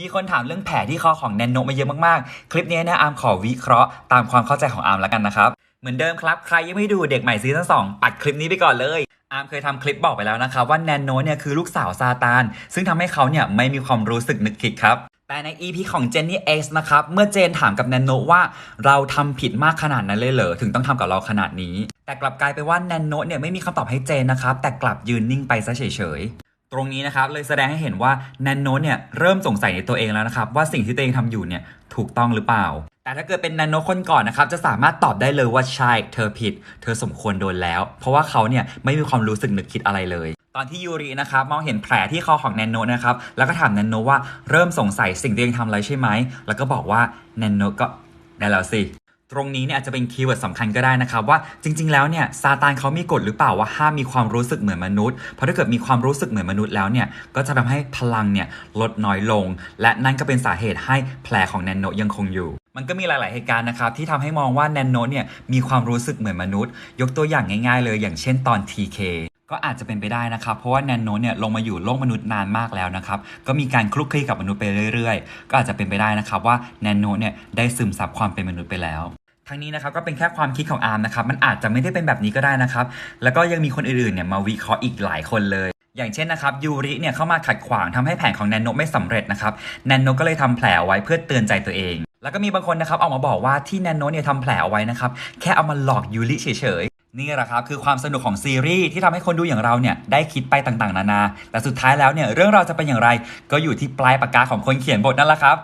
มีคนถามเรื่องแผลที่คอของแนนโนมาเยอะมากๆ คลิปนี้เนี่ยอาร์มขอวิเคราะห์ตามความเข้าใจของอาร์มแล้วกันนะครับ เหมือนเดิมครับ ใครยังไม่ดูเด็กใหม่ซีซั่นสองปัดคลิปนี้ไปก่อนเลย อาร์มเคยทำคลิปบอกไปแล้วนะครับว่าแนนโนเนี่ยคือลูกสาวซาตาน ซึ่งทำให้เขาเนี่ยไม่มีความรู้สึกนึกคิดครับ แต่ใน EP ของเจนนี่เอสนะครับ เมื่อเจนถามกับแนนโนว่าเราทำผิดมากขนาดนั้นเลยเหรอ ถึงต้องทำกับเราขนาดนี้ แต่กลับกลายไปว่าแนนโนเนี่ยไม่มีคำตอบให้เจนนะครับ แต่กลับยืนนิ่งไปซะเฉยๆ ตรงนี้นะครับเลยแสดงให้เห็นว่าแนนโนเนี่ยเริ่มสงสัยในตัวเองแล้วนะครับว่าสิ่งที่ตัวเองทำอยู่เนี่ยถูกต้องหรือเปล่า แต่ถ้าเกิดเป็นแนนโนคนก่อนนะครับจะสามารถตอบได้เลยว่าใช่เธอผิด เธอสมควรโดนแล้ว เพราะว่าเขาเนี่ยไม่มีความรู้สึกนึกคิดอะไรเลย ตอนที่ยูรินะครับมองเห็นแผลที่คอของแนนโนนะครับแล้วก็ถามแนนโนว่าเริ่มสงสัยสิ่งที่ตัวเองทำอะไรใช่ไหมแล้วก็บอกว่าแนนโนก็ได้แล้วสิ ตรงนี้เนี่ยอาจจะเป็นคีย์เวิร์ดสำคัญก็ได้นะครับว่าจริง ๆ แล้วเนี่ยซาตานเขามีกฎหรือเปล่าว่าห้ามมีความรู้สึกเหมือนมนุษย์เพราะถ้าเกิดมีความรู้สึกเหมือนมนุษย์แล้วเนี่ยก็จะทำให้พลังเนี่ยลดน้อยลง และนั่นก็เป็นสาเหตุให้แผลของแนนโนยังคงอยู่ มันก็มีหลาย ๆ เหตุการณ์นะครับที่ทำให้มองว่าแนนโนเนี่ยมีความรู้สึกเหมือนมนุษย์ ยกตัวอย่างง่าย ๆ เลย อย่างเช่นตอน TK ก็อาจจะเป็นไปได้นะครับ เพราะว่าแนนโนเนี่ยลงมาอยู่โลกมนุษย์นานมากแล้วนะครับ ก็มีการคลุกคลีกับมนุษย์ไปเรื่อย ๆ ก็อาจจะเป็นไปได้นะครับว่าแนนโนเนี่ยได้ซึมซับความเป็นมนุษย์ไปแล้ว ทั้งนี้นะครับก็เป็นแค่ความคิดของอาร์มนะครับ มันอาจจะไม่ได้เป็นแบบนี้ก็ได้นะครับ แล้วก็ยังมีคนอื่นๆเนี่ยมาวิเคราะห์อีกหลายคนเลย อย่างเช่นนะครับยูริเนี่ยเข้ามาขัดขวางทำให้แผนของแนนโนไม่สำเร็จนะครับแนนโนก็เลยทำแผลไว้เพื่อเตือนใจตัวเอง แล้วก็มีบางคนนะครับออกมาบอกว่าที่แนนโนเนี่ยทำแผลเอาไว้นะครับแค่เอามาหลอกยูริเฉยๆนี่แหละครับคือความสนุกของซีรีส์ที่ทำให้คนดูอย่างเราเนี่ยได้คิดไปต่างๆ นานา แต่สุดท้ายแล้วเนี่ยเรื่องเราจะเป็นอย่างไร ก็อยู่ที่ปลายปากกาของคนเขียนบทนั่นแหละครับ